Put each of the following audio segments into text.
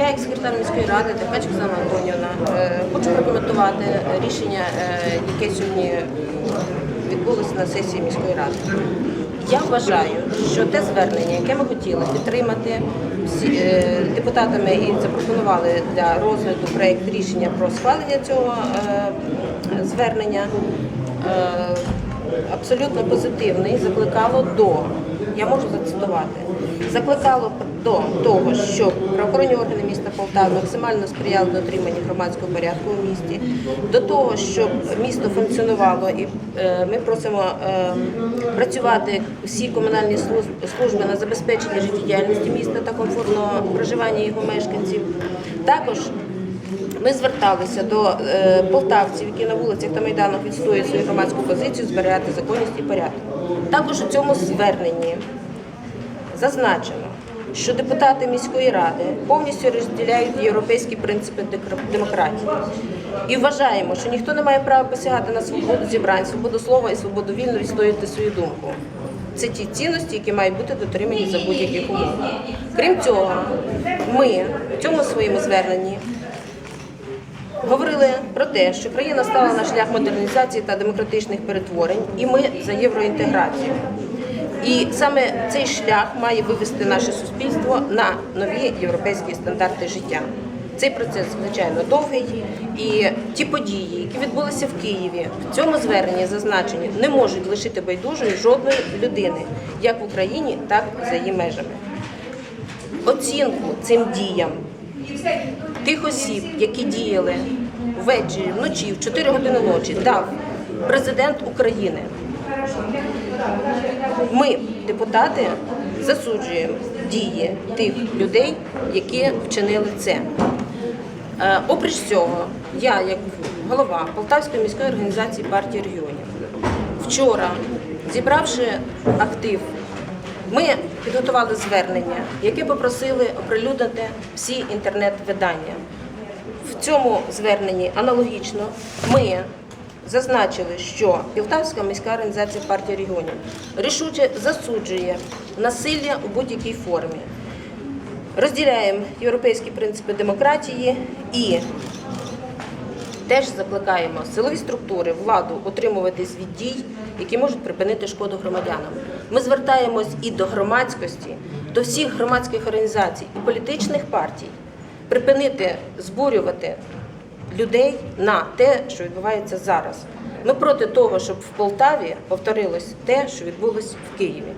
Я, як секретар міської ради, Деркач Оксана Антонівна, е, хочу прокоментувати рішення, е, яке сьогодні відбулося на сесії міської ради. Я вважаю, що те звернення, яке ми хотіли підтримати всі, е, депутатами і запропонували для розгляду проєкт рішення про схвалення цього звернення, абсолютно позитивний, закликало до, я можу зацитувати, закликало до того, щоб правоохоронні органи міста Полтави максимально сприяли дотриманню громадського порядку у місті, до того, щоб місто функціонувало, і е, ми просимо е, працювати всі комунальні служб- служби на забезпечення життєдіяльності міста та комфортного проживання його мешканців. Також ми зверталися до е, полтавців, які на вулицях та майданах відстоюють свою громадську позицію, зберігати законність і порядок. Також у цьому зверненні зазначено, що депутати міської ради повністю розділяють європейські принципи демократії. І вважаємо, що ніхто не має права посягати на свободу зібрань, свободу слова і свободу вільно відстоювати свою думку. Це ті цінності, які мають бути дотримані за будь-яких умов. Крім цього, ми в цьому своєму зверненні говорили про те, що країна стала на шлях модернізації та демократичних перетворень, і ми за євроінтеграцію. І саме цей шлях має вивести наше суспільство на нові європейські стандарти життя. Цей процес, звичайно, довгий, і ті події, які відбулися в Києві, в цьому зверненні зазначені, не можуть лишити байдужою жодної людини, як в Україні, так і за її межами. Оцінку цим діям тих осіб, які діяли ввечері, вночі, в 4 години ночі, дав президент України. Ми, депутати, засуджуємо дії тих людей, які вчинили це. Е, Оприч цього, я, як голова Полтавської міської організації партії регіонів, вчора, зібравши актив, ми підготували звернення, яке попросили оприлюднити всі інтернет-видання. В цьому зверненні аналогічно ми зазначили, що Полтавська міська організація партії регіонів рішуче засуджує насилля у будь-якій формі. Розділяємо європейські принципи демократії і теж закликаємо силові структури, владу утримуватись від дій, які можуть припинити шкоду громадянам. Ми звертаємось і до громадськості, до всіх громадських організацій і політичних партій припинити збурювати людей на те, що відбувається зараз. Ми проти того, щоб в Полтаві повторилось те, що відбулось в Києві.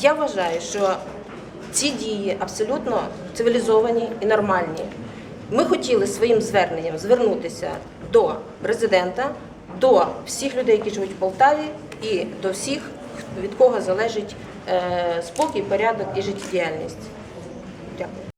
Я вважаю, що ці дії абсолютно цивілізовані і нормальні. Ми хотіли своїм зверненням звернутися до президента, до всіх людей, які живуть в Полтаві, і до всіх, від кого залежить е, спокій, порядок і життєдіяльність. Дякую.